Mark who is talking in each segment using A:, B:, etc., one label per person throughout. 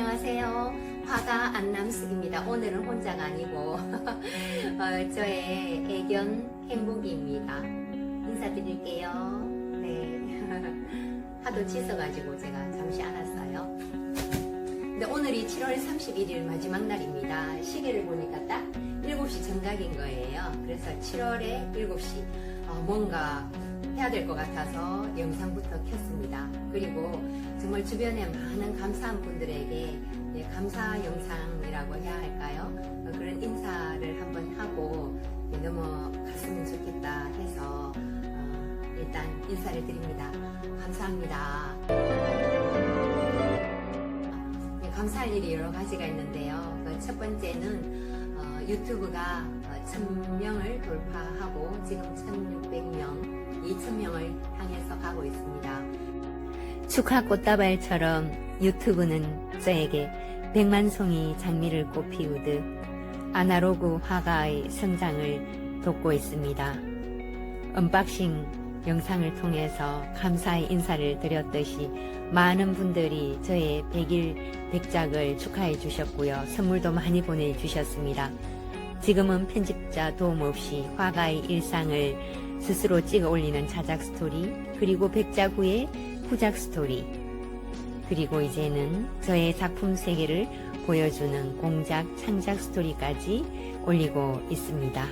A: 안녕하세요. 화가 안남숙입니다. 오늘은 혼자가 아니고 어, 저의 애견 행복이입니다. 인사드릴게요. 네. 하도 짖어가지고 제가 잠시 안 왔어요. 근데 오늘이 7월 31일 마지막 날입니다. 시계를 보니까 딱 7시 정각인 거예요. 그래서 7월에 7시 어, 뭔가 해야 될 것 같아서 영상부터 켰습니다. 그리고 정말 주변에 많은 감사한 분들에게 예, 감사 영상이라고 해야 할까요? 어, 그런 인사를 한번 하고 예, 넘어갔으면 좋겠다 해서 어, 일단 인사를 드립니다. 감사합니다. 예, 감사할 일이 여러 가지가 있는데요. 그 첫 번째는 어, 유튜브가 어, 1000명을 돌파하고 지금 1600명, 2000명을 향해서 가고 있습니다. 축하 꽃다발처럼 유튜브는 저에게 백만 송이 장미를 꽃피우듯 아날로그 화가의 성장을 돕고 있습니다. 언박싱 영상을 통해서 감사의 인사를 드렸듯이 많은 분들이 저의 100일 백작을 축하해 주셨고요. 선물도 많이 보내주셨습니다. 지금은 편집자 도움 없이 화가의 일상을 스스로 찍어 올리는 자작 스토리, 그리고 백작 후의 후작 스토리, 그리고 이제는 저의 작품 세계를 보여주는 공작, 창작 스토리까지 올리고 있습니다.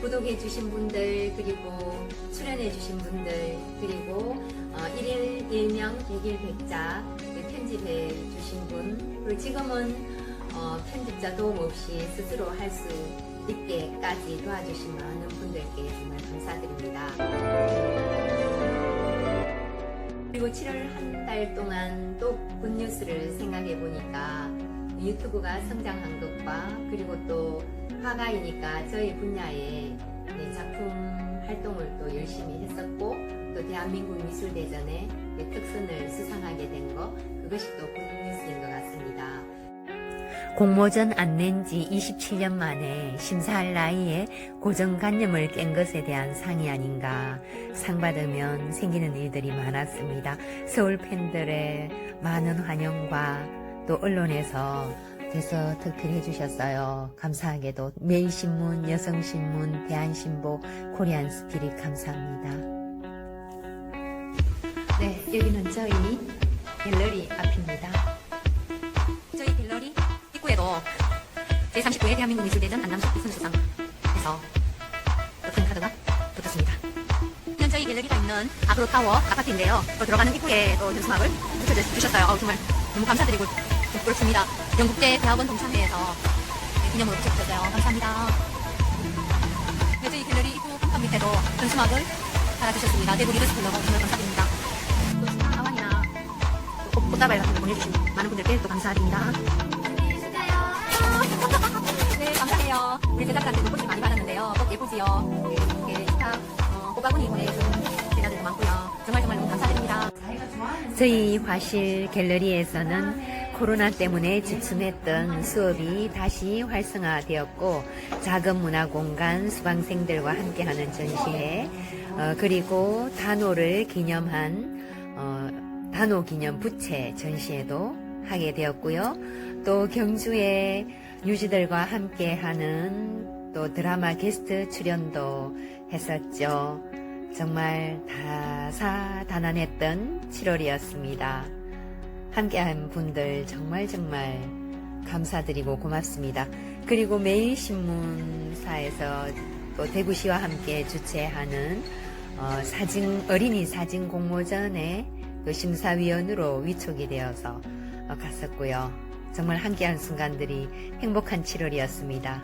A: 구독해주신 분들, 그리고 출연해주신 분들, 그리고 어, 1일 1명 100일 백작 편집해주신 분, 그리고 지금은 어, 편집자 도움 없이 스스로 할 수 있게까지 도와주신 많은 분들께 정말 감사드립니다. 그리고 7월 한 달 동안 또 굿뉴스를 생각해 보니까 유튜브가 성장한 것과 그리고 또 화가이니까 저희 분야의 네, 작품 활동을 또 열심히 했었고 또 대한민국 미술대전에 네, 특선을 수상하게 된 거 그것이 또 같습니다. 공모전 안 낸 지 27년 만에 심사할 나이에 고정관념을 깬 것에 대한 상이 아닌가. 상 받으면 생기는 일들이 많았습니다. 서울 팬들의 많은 환영과 또 언론에서 대서특필 해 주셨어요. 감사하게도 매일신문, 여성신문, 대한신보, 코리안 스피릿 감사합니다. 네, 여기는 저희 갤러리 앞입니다. 갤러리 입구에도 제39회 대한민국 미술대전 안남숙 선수상에서 어떤 카드가 붙었습니다. 저희 갤러리가 있는 아그로 타워 아파트인데요. 또 들어가는 입구에 또 현수막을 붙여주셨어요. 어, 정말 너무 감사드리고 좀 부럽습니다. 영국대 대학원 동창회에서 네, 기념으로 붙여주셨어요. 감사합니다. 네, 저희 갤러리 입구 한칸 밑에도 현수막을 달아주셨습니다. 대구 리더스 블로거 정말 감사드립니다. 또 신나 아완이나 또 꽃- 꽃다발 같은 거 보내주신 많은 분들께 또 감사드립니다. 제작자한테도 꽃이 많이 받았는데요. 꽃 예쁘지요? 이렇게 식탁, 어, 꽃바구니 보내준 제자들도 많고요. 정말 정말 너무 감사드립니다. 저희 화실 갤러리에서는 코로나 때문에 주춤했던 수업이 다시 활성화되었고 작은 문화 공간 수강생들과 함께하는 전시회 어, 그리고 단오를 기념한 어, 단오 기념 부채 전시회도 하게 되었고요. 또 경주에 유지들과 함께하는 또 드라마 게스트 출연도 했었죠. 정말 다사다난했던 7월이었습니다. 함께한 분들 정말 정말 감사드리고 고맙습니다. 그리고 매일 신문사에서 또 대구시와 함께 주최하는 어, 사진 어린이 사진 공모전에 그 심사위원으로 위촉이 되어서 어, 갔었고요. 정말 함께한 순간들이 행복한 7월이었습니다.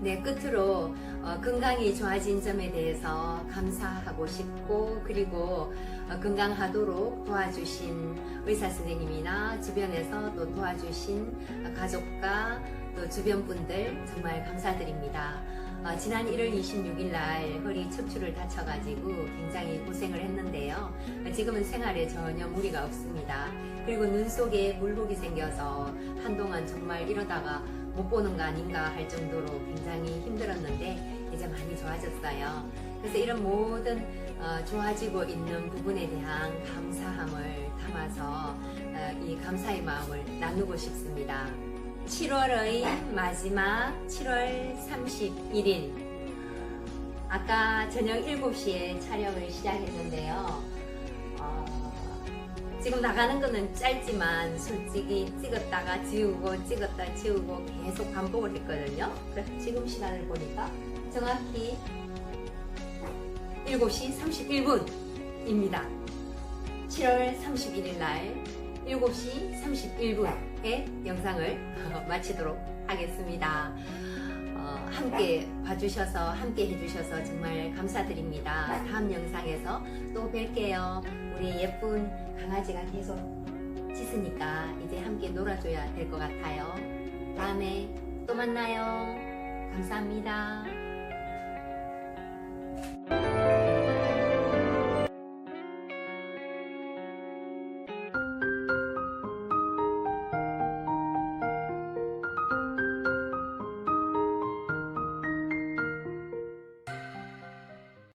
A: 네, 끝으로 어, 건강이 좋아진 점에 대해서 감사하고 싶고 그리고 어, 건강하도록 도와주신 의사 선생님이나 주변에서 또 도와주신 어, 가족과 또 주변 분들 정말 감사드립니다. 어, 지난 1월 26일 날 허리 척추를 다쳐가지고 굉장히 고생을 했는데요. 어, 지금은 생활에 전혀 무리가 없습니다. 그리고 눈 속에 물혹이 생겨서 한동안 정말 이러다가 못 보는 거 아닌가 할 정도로 굉장히 힘들었는데 이제 많이 좋아졌어요. 그래서 이런 모든 어, 좋아지고 있는 부분에 대한 감사함을 담아서 어, 이 감사의 마음을 나누고 싶습니다. 7월의 마지막 7월 31일 아까 저녁 7시에 촬영을 시작했는데요. 어, 지금 나가는 거는 짧지만 솔직히 찍었다가 지우고 찍었다 지우고 계속 반복을 했거든요. 그래서 지금 시간을 보니까 정확히 7시 31분입니다. 7월 31일 날 7시 31분 에 영상을 마치도록 하겠습니다. 어, 함께 봐주셔서 함께 해주셔서 정말 감사드립니다. 다음 영상에서 또 뵐게요. 우리 예쁜 강아지가 계속 짖으니까 이제 함께 놀아줘야 될 것 같아요. 다음에 또 만나요. 감사합니다.